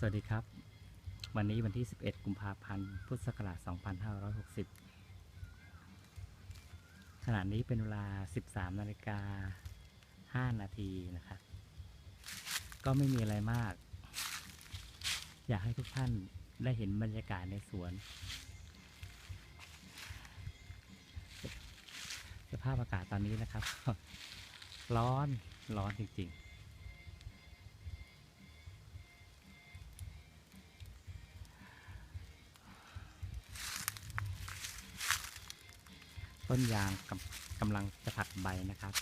สวัสดีครับ วันนี้วันที่ 11 กุมภาพันธ์ พุทธศักราช 2560 ขณะนี้เป็นเวลา 13 นาฬิกา 5 นาทีนะครับ ก็ไม่มีอะไรมาก อยากให้ทุกท่านได้เห็นบรรยากาศในสวน สภาพอากาศตอนนี้นะครับ ร้อน ร้อนจริงๆ ต้นยางกำกำลังจะผลัดใบนะครับ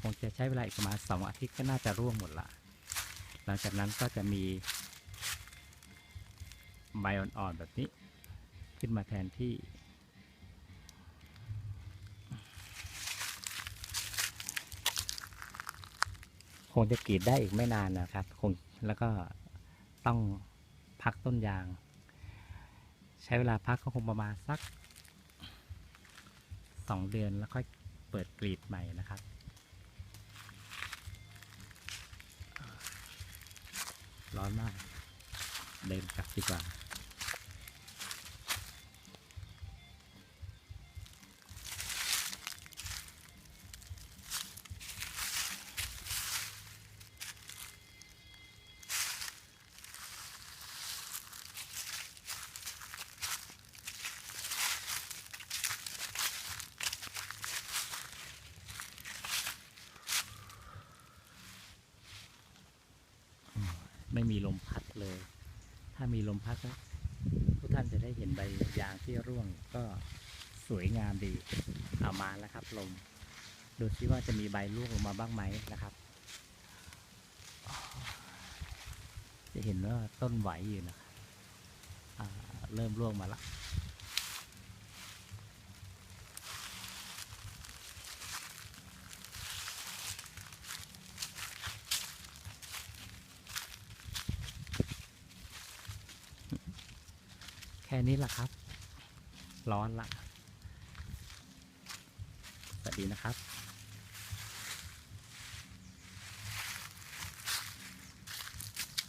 คงจะใช้เวลาอีกประมาณสองอาทิตย์ก็น่าจะร่วงหมดละ หลังจากนั้นก็จะมีใบอ่อนๆแบบนี้ ขึ้นมาแทนที่ คงจะกรีดได้อีกไม่นานนะครับ คงแล้วก็ต้องพักต้นยาง ใช้เวลาพักก็คงประมาณสัก สองเดือนแล้วค่อยเปิดกรีดใหม่นะครับร้อนมาก เดินกลับดีกว่า ไม่มีลมพัดเลย ถ้ามีลมพัดก็ทุกท่านจะได้เห็นใบยางที่ร่วงก็สวยงามดีเอามาแล้วครับ ลม ดูซิว่าจะมีใบร่วงลงมาบ้างไหมนะครับ จะเห็นว่าต้นไหวอยู่นะครับเริ่มร่วงมาละ ค่นี้แหละครับ ร้อนละสวัสดีนะครับ